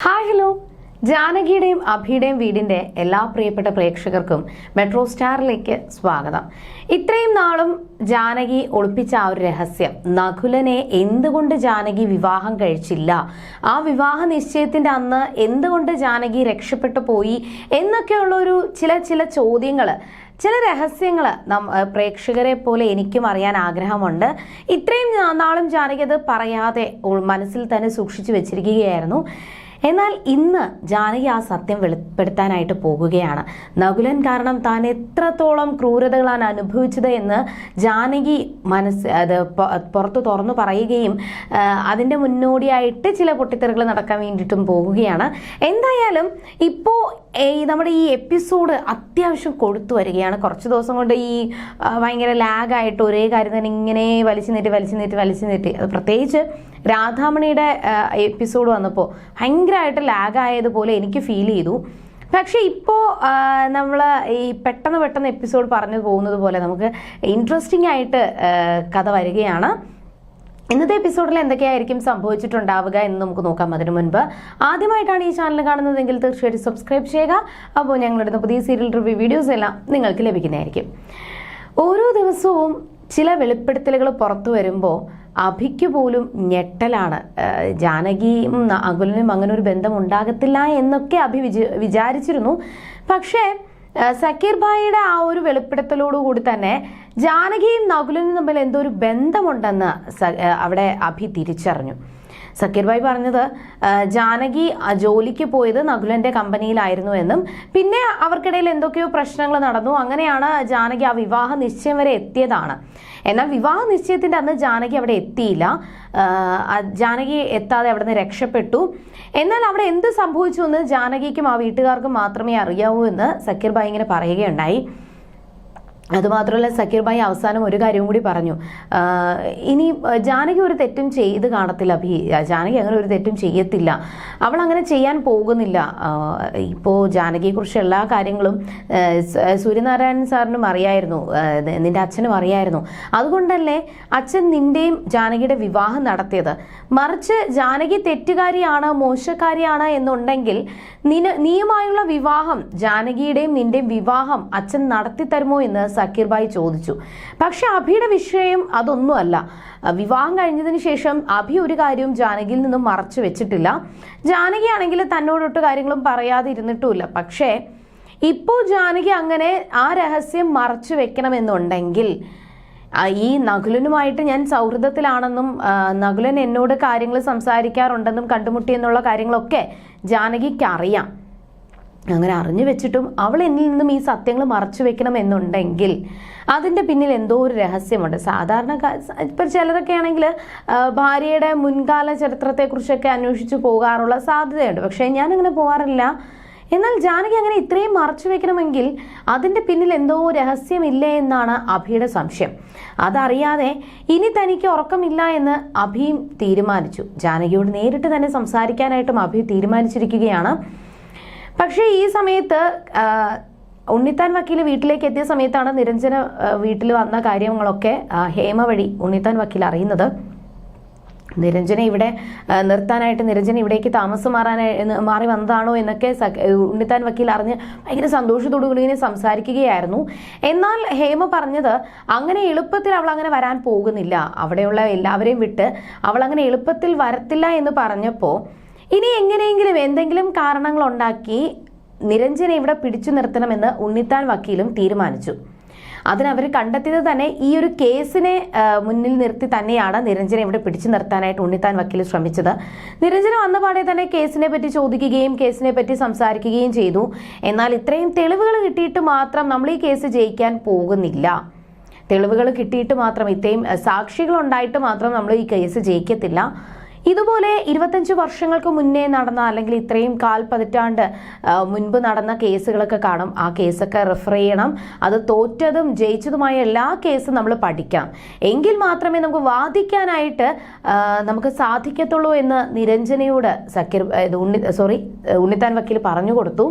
Hi hello ജാനകിയുടെയും അഭിയുടെയും വീടിന്റെ എല്ലാ പ്രിയപ്പെട്ട പ്രേക്ഷകർക്കും മെട്രോ സ്റ്റാറിലേക്ക് സ്വാഗതം. ഇത്രയും നാളും ജാനകി ഒളിപ്പിച്ച ആ ഒരു രഹസ്യം നകുലനെ എന്തുകൊണ്ട് ജാനകി വിവാഹം കഴിച്ചില്ല? ആ വിവാഹ നിശ്ചയത്തിന്റെ അന്ന് എന്തുകൊണ്ട് ജാനകി രക്ഷപ്പെട്ടു പോയി? എന്നൊക്കെയുള്ള ഒരു ചില ചില ചോദ്യങ്ങൾ ചില രഹസ്യങ്ങൾ നം പ്രേക്ഷകരെ പോലെ എനിക്കും അറിയാൻ ആഗ്രഹമുണ്ട്. ഇത്രയും നാളും ജാനകി അത് പറയാതെ മനസ്സിൽ തന്നെ സൂക്ഷിച്ചു വെച്ചിരിക്കുകയായിരുന്നു. എന്നാൽ ഇന്ന് ജാനകി ആ സത്യം വെളിപ്പെടുത്താനായിട്ട് പോകുകയാണ്. നകുലൻ കാരണം താൻ എത്രത്തോളം ക്രൂരതകളാണ് അനുഭവിച്ചത് എന്ന് ജാനകി മനസ്സ് അത് പുറത്ത് തുറന്നു പറയുകയും അതിന്റെ മുന്നോടിയായിട്ട് ചില പൊട്ടിത്തെറികൾ നടക്കാൻ വേണ്ടിയിട്ടും പോകുകയാണ്. എന്തായാലും ഇപ്പോൾ നമ്മുടെ ഈ എപ്പിസോഡ് അത്യാവശ്യം കൊടുത്തു വരികയാണ്. കുറച്ച് ദിവസം കൊണ്ട് ഈ ഭയങ്കര ലാഗായിട്ട് ഒരേ കാര്യം തന്നെ ഇങ്ങനെ വലിച്ചു നീട്ടി വലിച്ചു നീട്ടി വലിച്ചു നീട്ടി. അത് പ്രത്യേകിച്ച് രാധാമണിയുടെ എപ്പിസോഡ് വന്നപ്പോൾ ഭയങ്കരമായിട്ട് ലാഗായതുപോലെ എനിക്ക് ഫീൽ ചെയ്തു. പക്ഷേ ഇപ്പോൾ നമ്മൾ ഈ പെട്ടെന്ന് പെട്ടെന്ന് എപ്പിസോഡ് പറഞ്ഞു പോകുന്നത് പോലെ നമുക്ക് ഇൻട്രസ്റ്റിംഗ് ആയിട്ട് കഥ വരികയാണ്. ഇന്നത്തെ എപ്പിസോഡിൽ എന്തൊക്കെയായിരിക്കും സംഭവിച്ചിട്ടുണ്ടാവുക എന്ന് നമുക്ക് നോക്കാം അതിനു മുൻപ്. ആദ്യമായിട്ടാണ് ഈ ചാനൽ കാണുന്നതെങ്കിൽ തീർച്ചയായിട്ടും സബ്സ്ക്രൈബ് ചെയ്യുക. അപ്പോൾ ഞങ്ങളുടെ പുതിയ സീരിയൽ റിവ്യൂ വീഡിയോസ് എല്ലാം നിങ്ങൾക്ക് ലഭിക്കുന്നതായിരിക്കും. ഓരോ ദിവസവും ചില വെളിപ്പെടുത്തലുകൾ പുറത്തു വരുമ്പോൾ അഭിക്ക് പോലും ഞെട്ടലാണ്. ജാനകിയും അകുലനും അങ്ങനെ ഒരു ബന്ധം ഉണ്ടാകത്തില്ല എന്നൊക്കെ അഭി വിച വിചാരിച്ചിരുന്നു. പക്ഷേ സക്കീർ ഭായിയുടെ ആ ഒരു വെളിപ്പെടുത്തലോടുകൂടി തന്നെ ജാനകിയും നകുലനും തമ്മിൽ എന്തോ ഒരു ബന്ധമുണ്ടെന്ന് അവിടെ അഭി തിരിച്ചറിഞ്ഞു. സക്കീർ ഭായ് പറഞ്ഞത് ജാനകി ജോലിക്ക് പോയത് നകുലന്റെ കമ്പനിയിലായിരുന്നു എന്നും. പിന്നെ അവർക്കിടയിൽ എന്തൊക്കെയോ പ്രശ്നങ്ങൾ നടന്നു. അങ്ങനെയാണ് ജാനകി ആ വിവാഹ നിശ്ചയം വരെ എത്തിയതാണ്. എന്നാൽ വിവാഹ നിശ്ചയത്തിന്റെ അന്ന് ജാനകി അവിടെ എത്തിയില്ല. ജാനകി എത്താതെ അവിടെ നിന്ന് രക്ഷപ്പെട്ടു. എന്നാൽ അവിടെ എന്ത് സംഭവിച്ചു എന്ന് ജാനകിക്കും ആ വീട്ടുകാർക്കും മാത്രമേ അറിയാവൂ എന്ന് സക്കീർ ഭായ് ഇങ്ങനെ പറയുകയുണ്ടായി. അതുമാത്രമല്ല സക്കീർ ഭായി അവസാനം ഒരു കാര്യം കൂടി പറഞ്ഞു. ഇനി ജാനകി ഒരു തെറ്റും ചെയ്ത് കാണത്തില്ല അഭി. ജാനകി അങ്ങനെ ഒരു തെറ്റും ചെയ്യത്തില്ല. അവൾ അങ്ങനെ ചെയ്യാൻ പോകുന്നില്ല. ഇപ്പോൾ ജാനകിയെക്കുറിച്ച് എല്ലാ കാര്യങ്ങളും സൂര്യനാരായണൻ സാറിനും അറിയായിരുന്നു നിന്റെ അച്ഛനും അറിയായിരുന്നു. അതുകൊണ്ടല്ലേ അച്ഛൻ നിന്റെയും ജാനകിയുടെ വിവാഹം നടത്തിയത്? മറിച്ച് ജാനകി തെറ്റുകാരിയാണ് മോശക്കാരിയാണ് എന്നുണ്ടെങ്കിൽ നിന നീയുമായുള്ള വിവാഹം ജാനകിയുടെയും നിന്റെയും വിവാഹം അച്ഛൻ നടത്തി തരുമോ എന്ന് സക്കീർ ഭായ് ചോദിച്ചു. പക്ഷെ അഭിയുടെ വിഷയം അതൊന്നുമല്ല. വിവാഹം കഴിഞ്ഞതിന് ശേഷം അഭി ഒരു കാര്യവും ജാനകിയിൽ നിന്നും മറച്ചു വെച്ചിട്ടില്ല. ജാനകിയാണെങ്കിൽ തന്നോടൊട്ട് കാര്യങ്ങളും പറയാതെ ഇരുന്നിട്ടുമില്ല പക്ഷേ ഇപ്പോൾ ജാനകി അങ്ങനെ ആ രഹസ്യം മറച്ചു വെക്കണമെന്നുണ്ടെങ്കിൽ ഈ നകുലനുമായിട്ട് ഞാൻ സൗഹൃദത്തിലാണെന്നും നകുലൻ എന്നോട് കാര്യങ്ങൾ സംസാരിക്കാറുണ്ടെന്നും കണ്ടുമുട്ടിയെന്നുള്ള കാര്യങ്ങളൊക്കെ ജാനകിക്ക് അറിയാം അങ്ങനെ അറിഞ്ഞു വെച്ചിട്ടും അവൾ എന്നിൽ നിന്നും ഈ സത്യങ്ങൾ മറച്ചു വെക്കണം എന്നുണ്ടെങ്കിൽ അതിന്റെ പിന്നിൽ എന്തോ ഒരു രഹസ്യമുണ്ട്. സാധാരണ ഇപ്പം ചിലരൊക്കെ ആണെങ്കിൽ ഭാര്യയുടെ മുൻകാല ചരിത്രത്തെക്കുറിച്ചൊക്കെ അന്വേഷിച്ച് പോകാറുള്ള സാധ്യതയുണ്ട്. പക്ഷേ ഞാനങ്ങനെ പോകാറില്ല എന്നാൽ ജാനകി അങ്ങനെ ഇത്രയും മറച്ചു വെക്കണമെങ്കിൽ അതിന്റെ പിന്നിൽ എന്തോ രഹസ്യമില്ലേ എന്നാണ് അഭിയുടെ സംശയം. അതറിയാതെ ഇനി തനിക്ക് ഉറക്കമില്ല എന്ന് അഭിയും തീരുമാനിച്ചു. ജാനകിയോട് നേരിട്ട് തന്നെ സംസാരിക്കാനായിട്ടും അഭി തീരുമാനിച്ചിരിക്കുകയാണ്. പക്ഷേ ഈ സമയത്ത് ഉണ്ണിത്താൻ വക്കീൽ വീട്ടിലേക്ക് എത്തിയ സമയത്താണ് നിരഞ്ജന വീട്ടിൽ വന്ന കാര്യങ്ങളൊക്കെ ഹേമ വഴി ഉണ്ണിത്താൻ വക്കീൽ അറിയുന്നത്. നിരഞ്ജന ഇവിടെ നിർത്താനായിട്ട് നിരഞ്ജന ഇവിടേക്ക് താമസം മാറാനായി മാറി വന്നതാണോ എന്നൊക്കെ ഉണ്ണിത്താൻ വക്കീൽ അറിഞ്ഞ് ഭയങ്കര സന്തോഷത്തോടു കൂടി ഇങ്ങനെ സംസാരിക്കുകയായിരുന്നു. എന്നാൽ ഹേമ പറഞ്ഞത് അങ്ങനെ എളുപ്പത്തിൽ അവൾ അങ്ങനെ വരാൻ പോകുന്നില്ല. അവിടെയുള്ള എല്ലാവരെയും വിട്ട് അവൾ അങ്ങനെ എളുപ്പത്തിൽ വരത്തില്ല എന്ന് പറഞ്ഞപ്പോൾ ഇനി എങ്ങനെയെങ്കിലും എന്തെങ്കിലും കാരണങ്ങൾ ഉണ്ടാക്കി നിരഞ്ജനെ ഇവിടെ പിടിച്ചു നിർത്തണമെന്ന് ഉണ്ണിത്താൻ വക്കീലും തീരുമാനിച്ചു. അതിനവർ കണ്ടെത്തിയത് തന്നെ ഈ ഒരു കേസിനെ മുന്നിൽ നിർത്തി തന്നെയാണ് നിരഞ്ജനെ ഇവിടെ പിടിച്ചു നിർത്താനായിട്ട് ഉണ്ണിത്താൻ വക്കീൽ ശ്രമിച്ചത്. നിരഞ്ജന വന്ന പാടെ തന്നെ കേസിനെ പറ്റി ചോദിക്കുകയും കേസിനെ പറ്റി സംസാരിക്കുകയും ചെയ്തു. എന്നാൽ ഇത്രയും തെളിവുകൾ കിട്ടിയിട്ട് മാത്രം നമ്മൾ ഈ കേസ് ജയിക്കാൻ പോകുന്നില്ല. തെളിവുകൾ കിട്ടിയിട്ട് മാത്രം ഇത്രയും സാക്ഷികൾ ഉണ്ടായിട്ട് മാത്രം നമ്മൾ ഈ കേസ് ജയിക്കത്തില്ല. ഇതുപോലെ ഇരുപത്തഞ്ച് വർഷങ്ങൾക്ക് മുന്നേ നടന്ന അല്ലെങ്കിൽ ഇത്രയും കാൽ പതിറ്റാണ്ട് മുൻപ് നടന്ന കേസുകളൊക്കെ കാണും. ആ കേസൊക്കെ റെഫർ ചെയ്യണം. അത് തോറ്റതും ജയിച്ചതുമായ എല്ലാ കേസും നമ്മൾ പഠിക്കാം. എങ്കിൽ മാത്രമേ നമുക്ക് വാദിക്കാനായിട്ട് നമുക്ക് സാധിക്കത്തുള്ളൂ എന്ന് നിരഞ്ജനയോട് സക്കീർ ഉണ്ണി സോറി ഉണ്ണിത്താൻ വക്കീൽ പറഞ്ഞു കൊടുത്തു.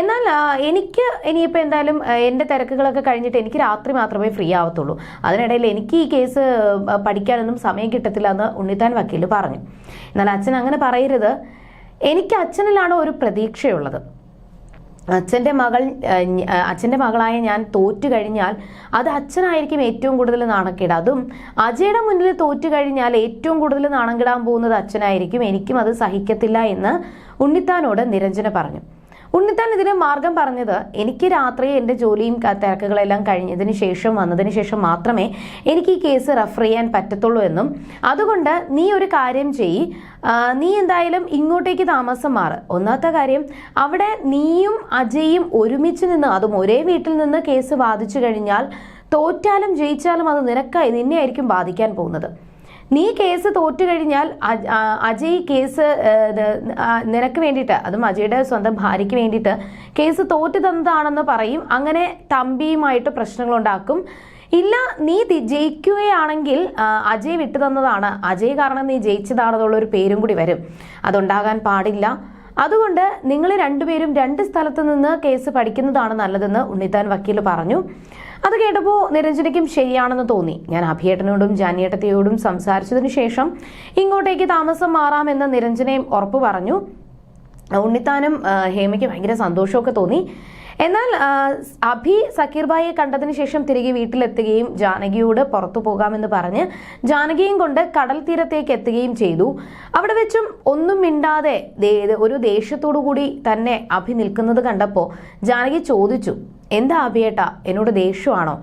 എന്നാൽ എനിക്ക് ഇനിയിപ്പോൾ എന്തായാലും എന്റെ തിരക്കുകളൊക്കെ കഴിഞ്ഞിട്ട് എനിക്ക് രാത്രി മാത്രമേ ഫ്രീ ആവത്തുള്ളൂ. അതിനിടയിൽ എനിക്ക് ഈ കേസ് പഠിക്കാനൊന്നും സമയം കിട്ടത്തില്ല എന്ന് ഉണ്ണിത്താൻ വക്കീൽ പറഞ്ഞു. എന്നാൽ അച്ഛൻ അങ്ങനെ പറയരുത്. എനിക്ക് അച്ഛനിലാണ് ഒരു പ്രതീക്ഷയുള്ളത്. അച്ഛന്റെ മകൾ അച്ഛന്റെ മകളായ ഞാൻ തോറ്റു കഴിഞ്ഞാൽ അത് അച്ഛനായിരിക്കും ഏറ്റവും കൂടുതൽ നാണക്കേട്. അതും അജയുടെ മുന്നിൽ തോറ്റു കഴിഞ്ഞാൽ ഏറ്റവും കൂടുതൽ നാണം കിടാൻ പോകുന്നത് അച്ഛനായിരിക്കും. എനിക്കും അത് സഹിക്കത്തില്ല എന്ന് ഉണ്ണിത്താനോട് നിരഞ്ജന പറഞ്ഞു. ഉണ്ണിത്താൻ ഇതിന് മാർഗം പറഞ്ഞത് എനിക്ക് രാത്രി എന്റെ ജോലിയും തിരക്കുകളെല്ലാം കഴിഞ്ഞതിന് ശേഷം വന്നതിന് ശേഷം മാത്രമേ എനിക്ക് ഈ കേസ് റെഫർ ചെയ്യാൻ പറ്റത്തുള്ളൂ എന്നും. അതുകൊണ്ട് നീ ഒരു കാര്യം ചെയ്യ്. നീ എന്തായാലും ഇങ്ങോട്ടേക്ക് താമസം മാറ്. ഒന്നാമത്തെ കാര്യം അവിടെ നീയും അജയും ഒരുമിച്ച് നിന്ന് അതും ഒരേ വീട്ടിൽ നിന്ന് കേസ് വാദിച്ചു കഴിഞ്ഞാൽ തോറ്റാലും ജയിച്ചാലും അത് നിനക്കായി നിന്നെയായിരിക്കും ബാധിക്കാൻ പോകുന്നത്. നീ കേസ് തോറ്റു കഴിഞ്ഞാൽ അജയ് കേസ് നിനക്ക് വേണ്ടിയിട്ട് അതും അജയുടെ സ്വന്തം ഭാര്യയ്ക്ക് വേണ്ടിയിട്ട് കേസ് തോറ്റു തന്നതാണെന്ന് പറയും. അങ്ങനെ തമ്പിയുമായിട്ട് പ്രശ്നങ്ങളുണ്ടാക്കും. ഇല്ല നീ ജയിക്കുകയാണെങ്കിൽ അജയ് വിട്ടു തന്നതാണ്. അജയ് കാരണം നീ ജയിച്ചതാണെന്നുള്ള ഒരു പേരും കൂടി വരും. അതുണ്ടാകാൻ പാടില്ല. അതുകൊണ്ട് നിങ്ങൾ രണ്ടുപേരും രണ്ട് സ്ഥലത്ത് നിന്ന് കേസ് പഠിക്കുന്നതാണ് നല്ലതെന്ന് ഉണ്ണിത്താൻ വക്കീൽ പറഞ്ഞു. അത് കേട്ടപ്പോൾ നിരഞ്ജനയ്ക്കും ശരിയാണെന്ന് തോന്നി. ഞാൻ അഭിയേട്ടനോടും ജാനിയേട്ടത്തെയോടും സംസാരിച്ചതിനു ശേഷം ഇങ്ങോട്ടേക്ക് താമസം മാറാമെന്ന് നിരഞ്ജനയും ഉറപ്പ് പറഞ്ഞു. ഉണ്ണിത്താനും ഹേമയ്ക്ക് ഭയങ്കര സന്തോഷമൊക്കെ തോന്നി. എന്നാൽ അഭി സക്കീർബായെ കണ്ടതിന് ശേഷം തിരികെ വീട്ടിലെത്തുകയും ജാനകിയോട് പുറത്തു പോകാമെന്ന് പറഞ്ഞ് ജാനകിയും കൊണ്ട് കടൽ തീരത്തേക്ക് എത്തുകയും ചെയ്തു. അവിടെ വെച്ചും ഒന്നും മിണ്ടാതെ ഒരു ദേഷ്യത്തോടു കൂടി തന്നെ അഭി നിൽക്കുന്നത് കണ്ടപ്പോൾ ജാനകി ചോദിച്ചു എന്താ അഭിയേട്ട എന്നോട് ദേഷ്യമാണോ?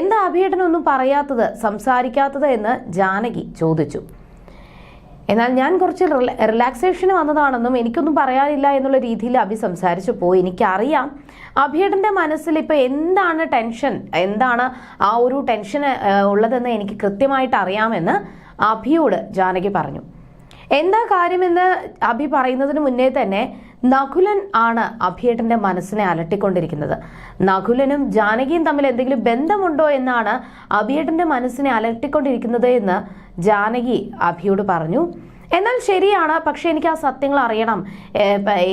എന്താ അഭിയേട്ടനൊന്നും പറയാത്തത് സംസാരിക്കാത്തത്? എന്ന് ജാനകി ചോദിച്ചു. എന്നാൽ ഞാൻ കുറച്ച് റിലാക്സേഷന് വന്നതാണെന്നും എനിക്കൊന്നും പറയാനില്ല എന്നുള്ള രീതിയിൽ അഭി സംസാരിച്ചപ്പോൾ എനിക്കറിയാം അഭിയേട്ടന്റെ മനസ്സിൽ ഇപ്പോൾ എന്താണ് ടെൻഷൻ? എന്താണ് ആ ഒരു ടെൻഷൻ ഉള്ളതെന്ന് എനിക്ക് കൃത്യമായിട്ട് അറിയാമെന്ന് അഭിയോട് ജാനകി പറഞ്ഞു. എന്താ കാര്യമെന്ന് അഭി പറയുന്നതിന് മുന്നേ തന്നെ നകുലൻ ആണ് അഭിയേട്ടന്റെ മനസ്സിനെ അലട്ടിക്കൊണ്ടിരിക്കുന്നത്. നകുലനും ജാനകിയും തമ്മിൽ എന്തെങ്കിലും ബന്ധമുണ്ടോ എന്നാണ് അഭിയേട്ടന്റെ മനസ്സിനെ അലട്ടിക്കൊണ്ടിരിക്കുന്നത് എന്ന് ജാനകി അഭിയോട് പറഞ്ഞു. എന്നാൽ ശരിയാണ് പക്ഷെ എനിക്ക് ആ സത്യങ്ങൾ അറിയണം.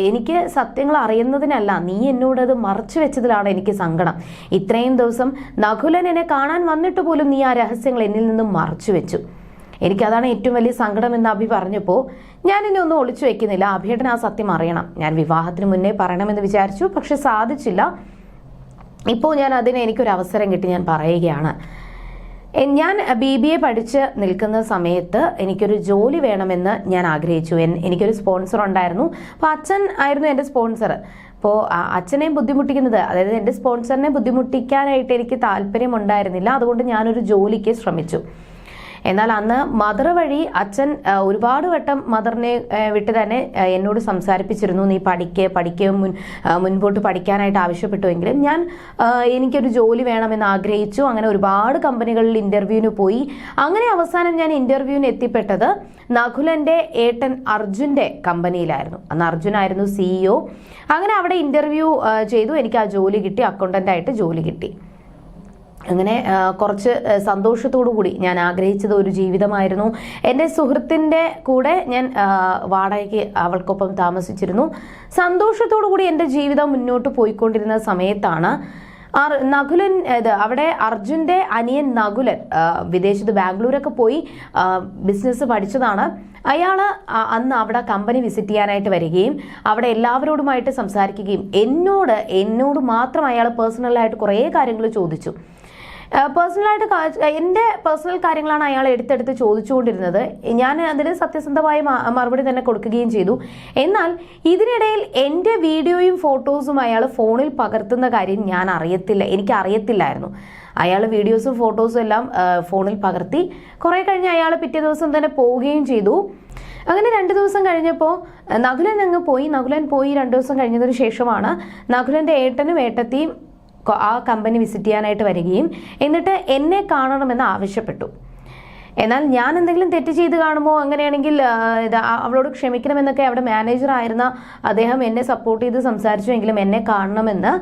എനിക്ക് സത്യങ്ങൾ അറിയുന്നതിനല്ല നീ എന്നോട് അത് മറച്ചു വെച്ചതിലാണ് എനിക്ക് സങ്കടം. ഇത്രയും ദിവസം നകുലൻ എന്നെ കാണാൻ വന്നിട്ട് പോലും നീ ആ രഹസ്യങ്ങൾ എന്നിൽ നിന്നും മറച്ചു വെച്ചു. എനിക്കതാണ് ഏറ്റവും വലിയ സങ്കടം എന്ന് അഭി പറഞ്ഞപ്പോൾ ഞാൻ ഇനി ഒന്നും ഒളിച്ചു വെക്കുന്നില്ല. അഭിയേട്ടൻ ആ സത്യം അറിയണം. ഞാൻ വിവാഹത്തിന് മുന്നേ പറയണമെന്ന് വിചാരിച്ചു പക്ഷെ സാധിച്ചില്ല. ഇപ്പോൾ ഞാൻ അതിന് എനിക്കൊരു അവസരം കിട്ടി ഞാൻ പറയുകയാണ്. ഞാൻ ബി ബി എ പഠിച്ച് നിൽക്കുന്ന സമയത്ത് എനിക്കൊരു ജോലി വേണമെന്ന് ഞാൻ ആഗ്രഹിച്ചു. എനിക്കൊരു സ്പോൺസർ ഉണ്ടായിരുന്നു. അപ്പോൾ അച്ഛൻ ആയിരുന്നു എന്റെ സ്പോൺസർ. അപ്പോൾ അച്ഛനെയും ബുദ്ധിമുട്ടിക്കുന്നത് അതായത് എന്റെ സ്പോൺസറിനെ ബുദ്ധിമുട്ടിക്കാനായിട്ട് എനിക്ക് താല്പര്യം ഉണ്ടായിരുന്നില്ല അതുകൊണ്ട് ഞാനൊരു ജോലിക്ക് ശ്രമിച്ചു. എന്നാൽ അന്ന് മദർ വഴി അച്ഛൻ ഒരുപാട് വട്ടം മദറിനെ വിട്ട് തന്നെ എന്നോട് സംസാരിപ്പിച്ചിരുന്നു നീ പഠിക്കുക പഠിക്കുക മുൻ മുൻപോട്ട് പഠിക്കാനായിട്ട് ആവശ്യപ്പെട്ടുവെങ്കിലും ഞാൻ എനിക്കൊരു ജോലി വേണമെന്ന് ആഗ്രഹിച്ചു. അങ്ങനെ ഒരുപാട് കമ്പനികളിൽ ഇന്റർവ്യൂവിന് പോയി. അങ്ങനെ അവസാനം ഞാൻ ഇന്റർവ്യൂവിന് എത്തിപ്പെട്ടത് നഖുലന്റെ ഏട്ടൻ അർജുന്റെ കമ്പനിയിലായിരുന്നു അന്ന് അർജുനായിരുന്നു സിഇഒ അങ്ങനെ അവിടെ ഇന്റർവ്യൂ ചെയ്തു. എനിക്ക് ആ ജോലി കിട്ടി അക്കൗണ്ടന്റായിട്ട് ജോലി കിട്ടി. അങ്ങനെ കുറച്ച് സന്തോഷത്തോടു കൂടി ഞാൻ ആഗ്രഹിച്ചത് ഒരു ജീവിതമായിരുന്നു. എന്റെ സുഹൃത്തിന്റെ കൂടെ ഞാൻ വാടകയ്ക്ക് അവൾക്കൊപ്പം താമസിച്ചിരുന്നു. സന്തോഷത്തോടു കൂടി എന്റെ ജീവിതം മുന്നോട്ട് പോയിക്കൊണ്ടിരുന്ന സമയത്താണ് നകുലൻ ഇത് അവിടെ അർജുന്റെ അനിയൻ നകുലൻ വിദേശത്ത് ബാംഗ്ലൂരൊക്കെ പോയി ബിസിനസ് പഠിച്ചതാണ്. അയാൾ അന്ന് അവിടെ കമ്പനി വിസിറ്റ് ചെയ്യാനായിട്ട് വരികയും അവിടെ എല്ലാവരോടുമായിട്ട് സംസാരിക്കുകയും എന്നോട് എന്നോട് മാത്രം അയാൾ പേഴ്സണലായിട്ട് കുറേ കാര്യങ്ങൾ ചോദിച്ചു. പേഴ്സണലായിട്ട് എന്റെ പേഴ്സണൽ കാര്യങ്ങളാണ് അയാൾ എടുത്തെടുത്ത് ചോദിച്ചുകൊണ്ടിരുന്നത്. ഞാൻ അതിന് സത്യസന്ധമായ മറുപടി തന്നെ കൊടുക്കുകയും ചെയ്തു. എന്നാൽ ഇതിനിടയിൽ എന്റെ വീഡിയോയും ഫോട്ടോസും അയാൾ ഫോണിൽ പകർത്തുന്ന കാര്യം ഞാൻ അറിയത്തില്ല. എനിക്ക് അറിയത്തില്ലായിരുന്നു. അയാൾ വീഡിയോസും ഫോട്ടോസും എല്ലാം ഫോണിൽ പകർത്തി കുറേ കഴിഞ്ഞ് അയാൾ പിറ്റേ ദിവസം തന്നെ പോവുകയും ചെയ്തു. അങ്ങനെ രണ്ട് ദിവസം കഴിഞ്ഞപ്പോൾ നകുലൻ അങ്ങ് പോയി. നകുലൻ പോയി രണ്ട് ദിവസം കഴിഞ്ഞതിന് ശേഷമാണ് നകുലന്റെ ഏട്ടനും ഏട്ടത്തിയും ആ കമ്പനി വിസിറ്റ് ചെയ്യാനായിട്ട് വരികയും എന്നിട്ട് എന്നെ കാണണമെന്ന് ആവശ്യപ്പെട്ടു. എന്നാൽ ഞാൻ എന്തെങ്കിലും തെറ്റ് ചെയ്ത് കാണുമോ? അങ്ങനെയാണെങ്കിൽ അവളോട് ക്ഷമിക്കണമെന്നൊക്കെ അവിടെ മാനേജർ ആയിരുന്ന അദ്ദേഹം എന്നെ സപ്പോർട്ട് ചെയ്ത് സംസാരിച്ചുവെങ്കിലും എന്നെ കാണണമെന്ന്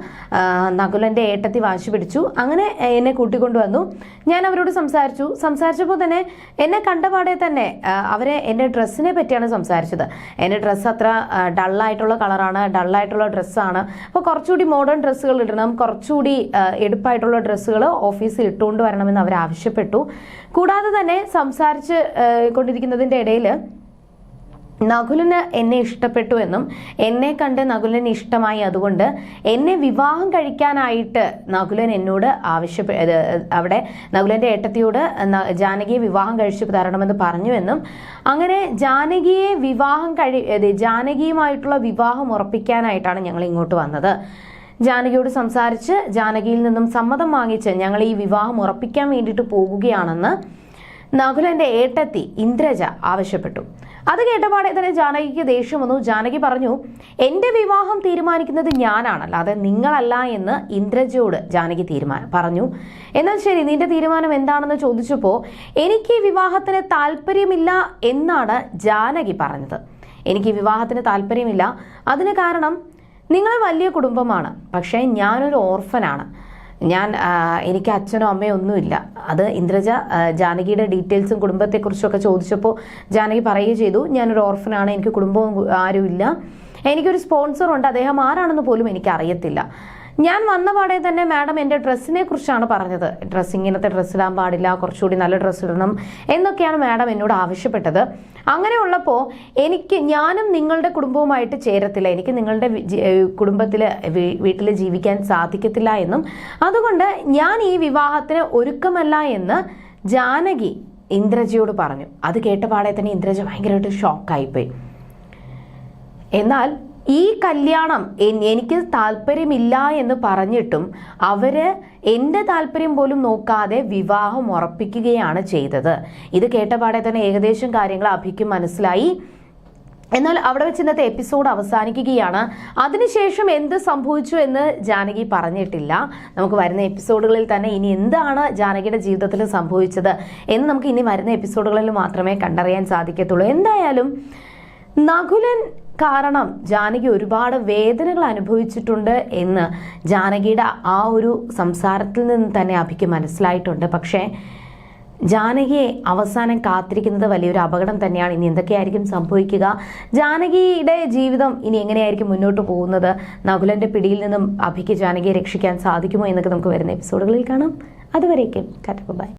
നകുലന്റെ ഏട്ടത്തി വാശി പിടിച്ചു. അങ്ങനെ എന്നെ കൂട്ടിക്കൊണ്ടുവന്നു ഞാൻ അവരോട് സംസാരിച്ചു. സംസാരിച്ചപ്പോൾ തന്നെ എന്നെ കണ്ടപാടെ തന്നെ അവരെ എന്റെ ഡ്രസ്സിനെ പറ്റിയാണ് സംസാരിച്ചത്. എന്റെ ഡ്രസ്സ് അത്ര ഡള്ളായിട്ടുള്ള കളറാണ് ഡള്ളായിട്ടുള്ള ഡ്രസ്സാണ് അപ്പോൾ കുറച്ചുകൂടി മോഡേൺ ഡ്രസ്സുകൾ ഇടണം കുറച്ചുകൂടി എടുപ്പായിട്ടുള്ള ഡ്രസ്സുകൾ ഓഫീസിൽ ഇട്ടുകൊണ്ട് വരണമെന്ന് അവർ ആവശ്യപ്പെട്ടു. കൂടാതെ തന്നെ സംസാരിച്ച് കൊണ്ടിരിക്കുന്നതിന്റെ ഇടയിൽ നകുലിന് എന്നെ ഇഷ്ടപ്പെട്ടു എന്നും എന്നെ കണ്ട് നകുലിന് ഇഷ്ടമായി അതുകൊണ്ട് എന്നെ വിവാഹം കഴിക്കാനായിട്ട് നകുലൻ എന്നോട് ആവശ്യപ്പെ അവിടെ നകുലന്റെ ഏട്ടത്തിയോട് ജാനകിയെ വിവാഹം കഴിച്ചു തരണമെന്ന് പറഞ്ഞു എന്നും അങ്ങനെ ജാനകിയെ വിവാഹം കഴി ജാനകിയുമായിട്ടുള്ള വിവാഹം ഉറപ്പിക്കാനായിട്ടാണ് ഞങ്ങൾ ഇങ്ങോട്ട് വന്നത്. ജാനകിയോട് സംസാരിച്ച് ജാനകിയിൽ നിന്നും സമ്മതം വാങ്ങിച്ച് ഞങ്ങൾ ഈ വിവാഹം ഉറപ്പിക്കാൻ വേണ്ടിയിട്ട് പോകുകയാണെന്ന് നകുലന്റെ ഏട്ടത്തി ഇന്ദ്രജ ആവശ്യപ്പെട്ടു. അത് കേട്ടപാടെ തന്നെ ജാനകിക്ക് ദേഷ്യം വന്നു. ജാനകി പറഞ്ഞു എന്റെ വിവാഹം തീരുമാനിക്കുന്നത് ഞാനാണ്. അല്ലാതെ നിങ്ങളല്ല എന്ന് ഇന്ദ്രജയോട് ജാനകി തീരുമാനം പറഞ്ഞു. എന്നാൽ ശരി നിന്റെ തീരുമാനം എന്താണെന്ന് ചോദിച്ചപ്പോൾ എനിക്ക് വിവാഹത്തിന് താല്പര്യമില്ല എന്നാണ് ജാനകി പറഞ്ഞത്. എനിക്ക് വിവാഹത്തിന് താല്പര്യമില്ല. അതിന് കാരണം നിങ്ങൾ വലിയ കുടുംബമാണ്. പക്ഷേ ഞാനൊരു ഓർഫനാണ്. ഞാൻ എനിക്ക് അച്ഛനോ അമ്മയോ ഒന്നുമില്ല. അത് ഇന്ദ്രജ ജാനകിയുടെ ഡീറ്റെയിൽസും കുടുംബത്തെക്കുറിച്ചൊക്കെ ചോദിച്ചപ്പോൾ ജാനകി പറയുകയും ചെയ്തു ഞാനൊരു ഓർഫനാണ് എനിക്ക് കുടുംബവും ആരുമില്ല. എനിക്കൊരു സ്പോൺസർ ഉണ്ട് അദ്ദേഹം ആരാണെന്ന് പോലും എനിക്ക് അറിയത്തില്ല ഞാൻ വന്ന പാടെ തന്നെ മാഡം എന്റെ ഡ്രസ്സിനെ കുറിച്ചാണ് പറഞ്ഞത്. ഡ്രസ്സ് ഇങ്ങനത്തെ ഡ്രസ്സ് ഇടാൻ പാടില്ല കുറച്ചുകൂടി നല്ല ഡ്രസ്സ് ഇടണം എന്നൊക്കെയാണ് മാഡം എന്നോട് ആവശ്യപ്പെട്ടത്. അങ്ങനെയുള്ളപ്പോൾ എനിക്ക് ഞാനും നിങ്ങളുടെ കുടുംബവുമായിട്ട് ചേരത്തില്ല. എനിക്ക് നിങ്ങളുടെ കുടുംബത്തിൽ വീട്ടിൽ ജീവിക്കാൻ സാധിക്കത്തില്ല എന്നും. അതുകൊണ്ട് ഞാൻ ഈ വിവാഹത്തിന് ഒരുക്കമല്ല എന്ന് ജാനകി ഇന്ദ്രജിയോട് പറഞ്ഞു. അത് കേട്ട പാടെ തന്നെ ഇന്ദ്രജ ഭയങ്കരമായിട്ട് ഷോക്കായിപ്പോയി എന്നാൽ ഈ കല്യാണം എനിക്ക് താല്പര്യമില്ല എന്ന് പറഞ്ഞിട്ടും അവർ എന്റെ താല്പര്യം പോലും നോക്കാതെ വിവാഹം ഉറപ്പിക്കുകയാണ് ചെയ്തത്. ഇത് കേട്ടപാടെ തന്നെ ഏകദേശം കാര്യങ്ങൾ അഭിക്ക് മനസ്സിലായി. എന്നാൽ അവിടെ വെച്ച് ഇന്നത്തെ എപ്പിസോഡ് അവസാനിക്കുകയാണ്. അതിനുശേഷം എന്ത് സംഭവിച്ചു എന്ന് ജാനകി പറഞ്ഞിട്ടില്ല. നമുക്ക് വരുന്ന എപ്പിസോഡുകളിൽ തന്നെ ഇനി എന്താണ് ജാനകിയുടെ ജീവിതത്തിൽ സംഭവിച്ചത് എന്ന് നമുക്ക് ഇനി വരുന്ന എപ്പിസോഡുകളിൽ മാത്രമേ കണ്ടറിയാൻ സാധിക്കത്തുള്ളൂ. എന്തായാലും നകുലൻ കാരണം ജാനകി ഒരുപാട് വേദനകൾ അനുഭവിച്ചിട്ടുണ്ട് എന്ന് ജാനകിയുടെ ആ ഒരു സംസാരത്തിൽ നിന്ന് തന്നെ അഭിക്ക് മനസ്സിലായിട്ടുണ്ട്. പക്ഷേ ജാനകിയെ അവസാനം കാത്തിരിക്കുന്നത് വലിയൊരു അപകടം തന്നെയാണ്. ഇനി എന്തൊക്കെയായിരിക്കും സംഭവിക്കുക? ജാനകിയുടെ ജീവിതം ഇനി എങ്ങനെയായിരിക്കും മുന്നോട്ട് പോകുന്നത്? നകുലന്റെ പിടിയിൽ നിന്നും അഭിക്ക് ജാനകിയെ രക്ഷിക്കാൻ സാധിക്കുമോ എന്നൊക്കെ നമുക്ക് വരുന്ന എപ്പിസോഡുകളിൽ കാണാം. അതുവരേക്കും ബൈ.